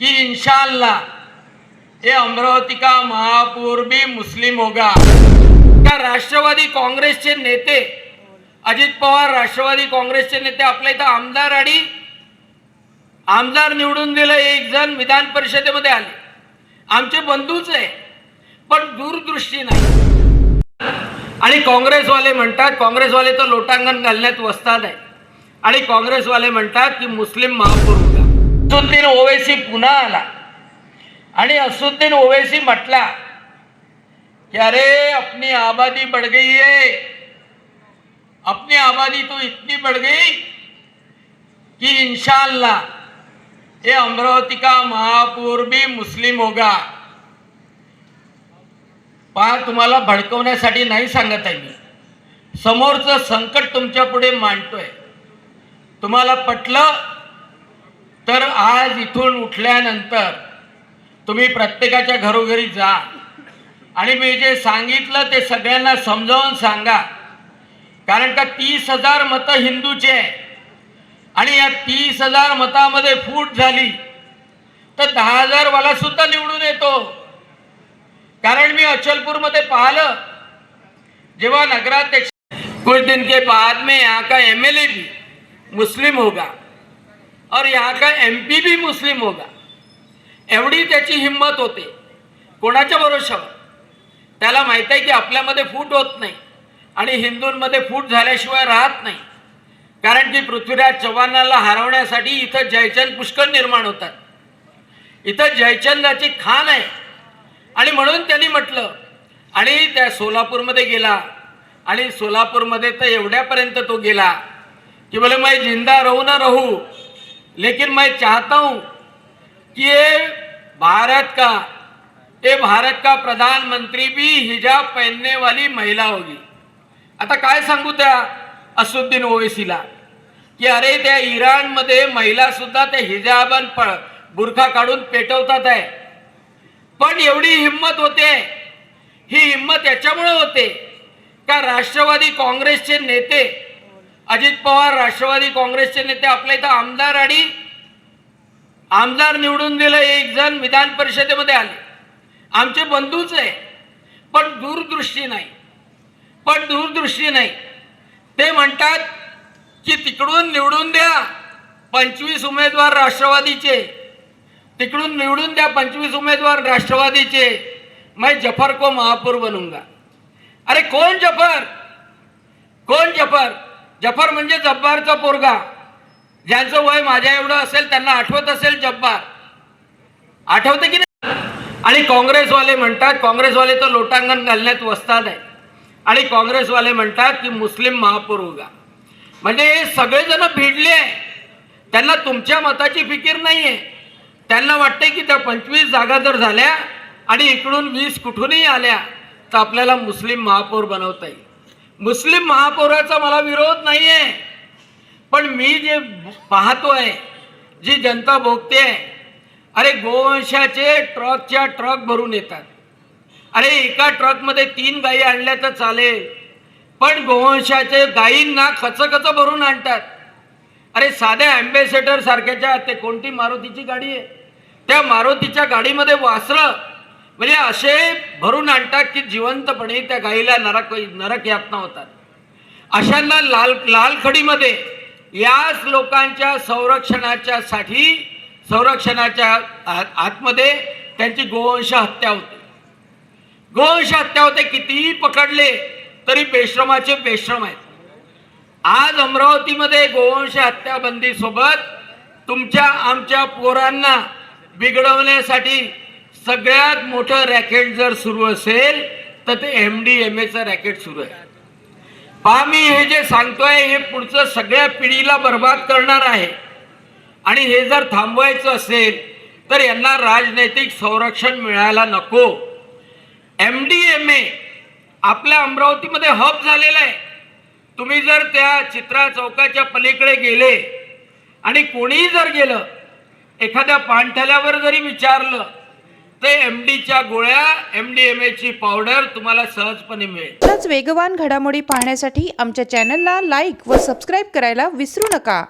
कि इंशाअल्लाह ये अमरावती का महापौर भी मुस्लिम होगा। का राष्ट्रवादी काँग्रेसचे नेते अजित पवार राष्ट्रवादी काँग्रेसचे नेते आपल्या इथं आमदार आणि आमदार निवडून दिलं एक जण विधान परिषदेमध्ये आले. आमचे बंधूच आहे पण दूरदृष्टी नाही. आणि काँग्रेसवाले म्हणतात काँग्रेसवाले तर लोटांगण घालण्यात वस्ताद आहे. आणि काँग्रेसवाले म्हणतात की मुस्लिम महापौर होता. असुद्दीन ओवेसी पुन्हा आला. आणि असुद्दीन ओवेसी म्हटला कि अरे अपनी आबादी बढ़ गई है. अपनी आबादी तो इतनी बढ़ गई कि इंशाअल्लाह ये अमरावती का महापौर भी मुस्लिम होगा. पहा तुम्हाला भडकवण्यासाठी नाही सांगत आहे मी. समोरचं संकट तुमच्यापुढे मांडतोय. तुम्हाला पटलं? तर आज इथून उठल्यानंतर तुम्ही प्रत्येकाच्या घरोघरी जा. आणि मी जे सांगितलं ते सगळ्यांना समजावून सांगा. कारण का तीस हजार मतं हिंदूचे आहे. आणि या तीस हजार मतामध्ये फूट झाली. तर दहा हजारवाला सुद्धा निवडून येतो. कारण मी अचलपूरमध्ये पाहिलं. जेव्हा नगराध्यक्ष कुछ दिन के बाद में यहाँ का एम एल ए भी मुस्लिम होगा. और यहाँ का एम पी भी मुस्लिम होगा। एवढी त्याची हिंमत होते। कोणाच्या भरोशावर त्याला माहीत आहे की आपल्यामध्ये फूट होत नाही आणि हिंदूंमध्ये फूट झाल्याशिवाय राहत नाही. कारण की पृथ्वीराज चव्हाणाला हरवण्यासाठी इथं जयचंद पुष्कळ निर्माण होतात. इथं जयचंदाची खान आहे. आणि म्हणून त्यांनी म्हटलं आणि त्या सोलापूरमध्ये गेला. आणि सोलापूरमध्ये तर एवढ्यापर्यंत तो गेला की बोले मैं जिंदा राहू ना राहू. लेकिन मैं चाहता हूं कि ये भारत का ये भारत का प्रधानमंत्री भी हिजाब पहनने वाली महिला होगी। आता काय सांगू त्या असुद्दीन ओवेसीला? की अरे त्या इराणमध्ये महिला सुद्धा ते हिजाबन प बुरखा काढून पेटवतात आहे. पण एवढी हिंमत होते. ही हिंमत याच्यामुळे होते का राष्ट्रवादी काँग्रेसचे नेते अजित पवार राष्ट्रवादी काँग्रेसचे नेते आपल्या इथं आमदार आणि आमदार निवडून दिलं एक जण विधान परिषदेमध्ये आले. आमचे बंधूच आहे. पण दूरदृष्टी नाही. पण दूरदृष्टी नाही. ते म्हणतात की तिकडून निवडून द्या पंचवीस उमेदवार राष्ट्रवादीचे. तिकडून निवडून द्या पंचवीस उमेदवार राष्ट्रवादीचे. मैं जफर को महापौर बनूंगा. अरे कोण जफर? कोण जफर? जफर म्हणजे जब्बारचा पोरगा. ज्यांचं वय माझ्या एवढं असेल त्यांना आठवत असेल जब्बार. आठवते की नाही? आणि काँग्रेसवाले म्हणतात काँग्रेसवाले तर लोटांगण घालण्यात वस्ताद आहे. आणि काँग्रेसवाले म्हणतात की मुस्लिम महापौर उगा म्हणजे हे सगळेजण भिडले आहे. त्यांना तुमच्या मताची फिकीर नाही आहे त्यांना वाटते की त्या पंचवीस जागा जर झाल्या आणि इकडून वीस कुठूनही आल्या तर आपल्याला मुस्लिम महापौर बनवता येईल. मुस्लिम महापौराचा मला विरोध नाही आहे पण मी जे पाहतोय जी जनता भोगते अरे गोवंशाचे ट्रकच्या ट्रक भरून येतात. अरे एका ट्रकमध्ये तीन गायी आणल्या तर चालेल पण गोवंशाचे गायींना खचखच भरून आणतात. अरे साध्या अँबेसेडर सारख्याच्या ते कोणती मारुतीची गाडी आहे? त्या मारुतीच्या गाडीमध्ये वासरं म्हणजे असे भरून आणतात की जिवंतपणे त्या गाईला नरक नरक यातना होतात. अशांना लाल लालखडीमध्ये याच लोकांच्या संरक्षणाच्या साठी संरक्षणाच्या आतमध्ये त्यांची गोवंश हत्या होते. गोवंश हत्या होते कितीही पकडले तरी बेश्रमाचे बेश्रम आहेत. आज अमरावतीमध्ये गोवंश हत्याबंदीसोबत तुमच्या आमच्या पोरांना बिघडवण्यासाठी सगळ्यात मोठं रॅकेट जर सुरू असेल तर ते एम डी एम एचं रॅकेट सुरू आहे. पहा मी हे जे सांगतोय हे पुढचं सगळ्या पिढीला बर्बाद करणार आहे. आणि हे जर थांबवायचं असेल तर यांना राजनैतिक संरक्षण मिळायला नको. एम डी एम ए आपल्या अमरावतीमध्ये हब झालेला आहे. तुम्ही जर त्या चित्रा चौकाच्या पलीकडे गेले आणि कोणीही जर गेलं एखाद्या पाणथ्याल्यावर जरी विचारलं तर एम डीच्या गोळ्या एम डी एम एची पावडर तुम्हाला सहजपणे मिळेल. अशाच वेगवान घडामोडी पाहण्यासाठी आमच्या चॅनलला लाईक व सबस्क्राईब करायला विसरू नका.